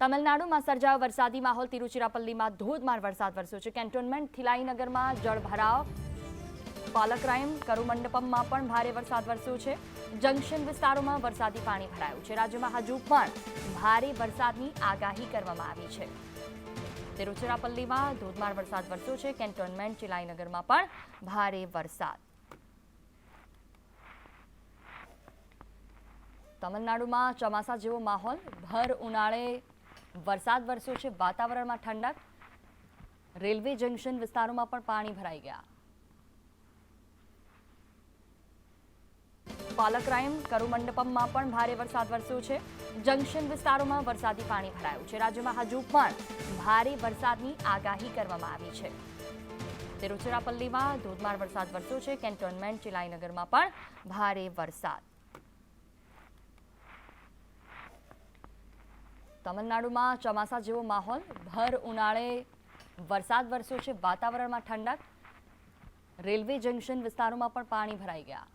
તમિલનાડુમાં સર્જાયો વરસાદી માહોલ. તિરુચિરાપલ્લીમાં ધોધમાર વરસાદ વરસ્યો છે. કેન્ટોનમેન્ટ થિલાઈનગરમાં જળભરાવ પાલકરાઈમ કરુમંડપમમાં પણ ભારે વરસાદ વરસ્યો છે. જંકશન વિસ્તારોમાં વરસાદી પાણી ભરાયું છે. રાજ્યમાં હજુ પણ ભારે વરસાદની આગાહી કરવામાં આવી છે. તિરુચિરાપલ્લીમાં ધોધમાર વરસાદ વરસ્યો છે. કેન્ટોનમેન્ટ ચિલાઈનગરમાં પણ ભારે વરસાદ. તમિલનાડુમાં ચોમાસા જેવો માહોલ. ભર ઉનાળે વરસાદ વરસ્યો છે, વાતાવરણમાં ઠંડક. રેલવે જંકશન વિસ્તારોમાં પણ પાણી ભરાઈ ગયા. પાલકરાયમ કરુમંડપમમાં પણ ભારે વરસાદ વરસ્યો છે. જંકશન વિસ્તારોમાં વરસાદી પાણી ભરાયું છે. રાજ્યમાં હજુ પણ ભારે વરસાદની આગાહી કરવામાં આવી છે. તિરુચિરાપલ્લીમાં ધોધમાર વરસાદ વરસ્યો છે. કેન્ટોનમેન્ટ, ચિલાઈનગરમાં પણ ભારે વરસાદ. તમિલનાડુમાં ચોમાસા જેવો માહોલ. ભર ઉનાળે વરસાદ વરસ્યો છે. વાતાવરણમાં ઠંડક. રેલવે જંકશન વિસ્તારોમાં પણ પાણી ભરાઈ ગયા.